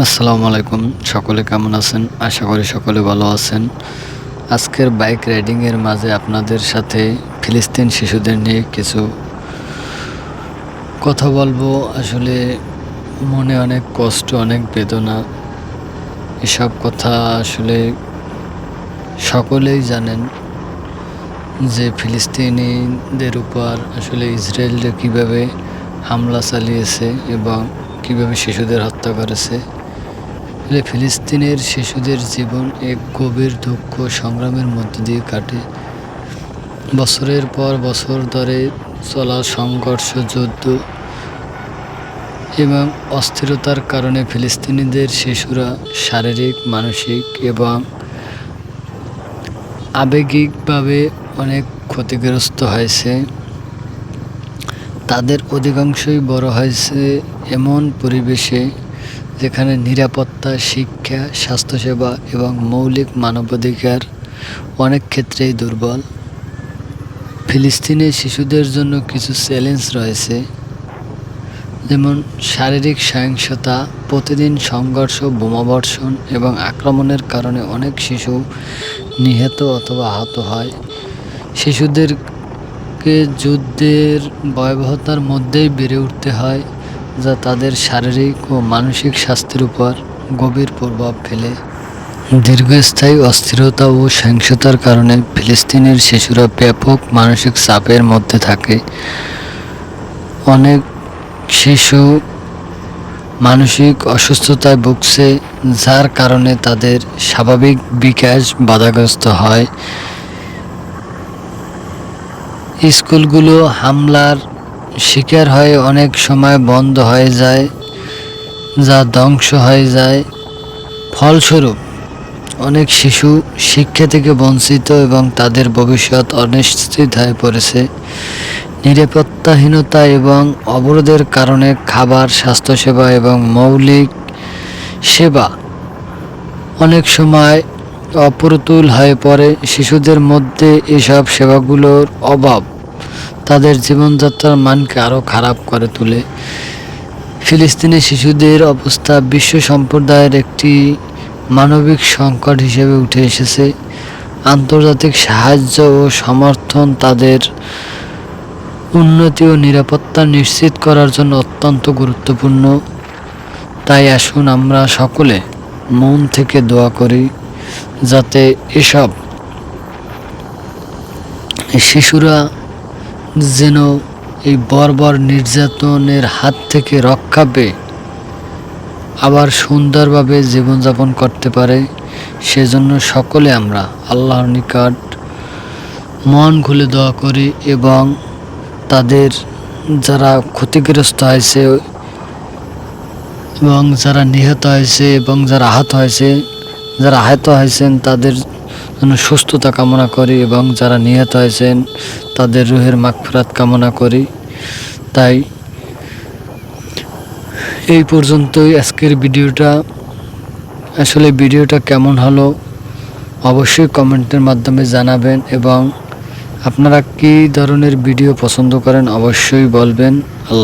আসসালামু আলাইকুম। সকলে কেমন আছেন? আশা করি সকলে ভালো আছেন। আজকের বাইক রাইডিংয়ের মাঝে আপনাদের সাথে ফিলিস্তিন শিশুদের নিয়ে কিছু কথা বলব। আসলে মনে অনেক কষ্ট, অনেক বেদনা। এসব কথা আসলে সকলেই জানেন যে ফিলিস্তিনিদের উপর আসলে ইসরায়েলরা কীভাবে হামলা চালিয়েছে এবং কীভাবে শিশুদের হত্যা করেছে। আসলে ফিলিস্তিনের শিশুদের জীবন এক গভীর দুঃখ সংগ্রামের মধ্য দিয়ে কাটে। বছরের পর বছর ধরে চলা সংঘর্ষ, যুদ্ধ এবং অস্থিরতার কারণে ফিলিস্তিনিদের শিশুরা শারীরিক, মানসিক এবং আবেগিকভাবে অনেক ক্ষতিগ্রস্ত হয়েছে। তাদের অধিকাংশই বড় হয়েছে এমন পরিবেশে যেখানে নিরাপত্তা, শিক্ষা, স্বাস্থ্যসেবা এবং মৌলিক মানবাধিকার অনেক ক্ষেত্রেই দুর্বল। ফিলিস্তিনে শিশুদের জন্য কিছু চ্যালেঞ্জ রয়েছে, যেমন শারীরিক সহিংসতা, প্রতিদিন সংঘর্ষ, বোমাবর্ষণ এবং আক্রমণের কারণে অনেক শিশু নিহত অথবা আহত হয়। শিশুদেরকে যুদ্ধের ভয়াবহতার মধ্যেই বেড়ে উঠতে হয়। যা তাদের শারীরিক ও মানসিক স্বাস্থ্যের উপর গভীর প্রভাব ফেলে। দীর্ঘস্থায়ী অস্থিরতা ও সহিংসতার কারণে ফিলিস্তিনের শিশুরা ব্যাপক মানসিক চাপের মধ্যে থাকে। অনেক শিশু মানসিক অসুস্থতায় ভুগছে, যার কারণে তাদের স্বাভাবিক বিকাশ বাধাগ্রস্ত হয়। স্কুলগুলো হামলার শিকার হয়ে, অনেক সময় বন্ধ হয়ে যায়, যা ধ্বংস হয়ে যায়। ফলস্বরূপ, অনেক শিশু শিক্ষা থেকে বঞ্চিত এবং তাদের ভবিষ্যৎ অনিশ্চিত হয়ে পড়েছে। নিরাপত্তাহীনতা এবং অবরোধের কারণে খাবার, স্বাস্থ্যসেবা এবং মৌলিক সেবা অনেক সময় অপ্রতুল হয়ে পড়ে। শিশুদের মধ্যে এসব সেবাগুলোর অভাব তাদের জীবনযাত্রার মানকে আরও খারাপ করে তোলে। ফিলিস্তিনি শিশুদের অবস্থা বিশ্ব সম্প্রদায়ের একটি মানবিক সংকট হিসেবে উঠে এসেছে। আন্তর্জাতিক সাহায্য ও সমর্থন তাদের উন্নতি ও নিরাপত্তা নিশ্চিত করার জন্য অত্যন্ত গুরুত্বপূর্ণ। তাই আসুন আমরা সকলে মন থেকে দোয়া করি, যাতে এসব শিশুরা যেন এই বর্বর নির্যাতনের হাত থেকে রক্ষা পেয়ে আবার সুন্দরভাবে জীবনযাপন করতে পারে, সেজন্য সকলে আমরা আল্লাহর নিকট মন খুলে দোয়া করি এবং তাদের যারা ক্ষতিগ্রস্ত হয়েছে এবং যারা নিহত হয়েছে এবং যারা আহত হয়েছে, যারা আহত হয়েছেন তাদের জন্য সুস্থতা কামনা করি এবং যারা নিহত হয়েছেন, তাদের রুহের মাগফিরাত কামনা করি। তাই এই পর্যন্তই আজকের ভিডিওটা। আসলে ভিডিওটা কেমন হলো অবশ্যই কমেন্টের মাধ্যমে জানাবেন এবং আপনারা কী ধরনের ভিডিও পছন্দ করেন অবশ্যই বলবেন। আল্লাহ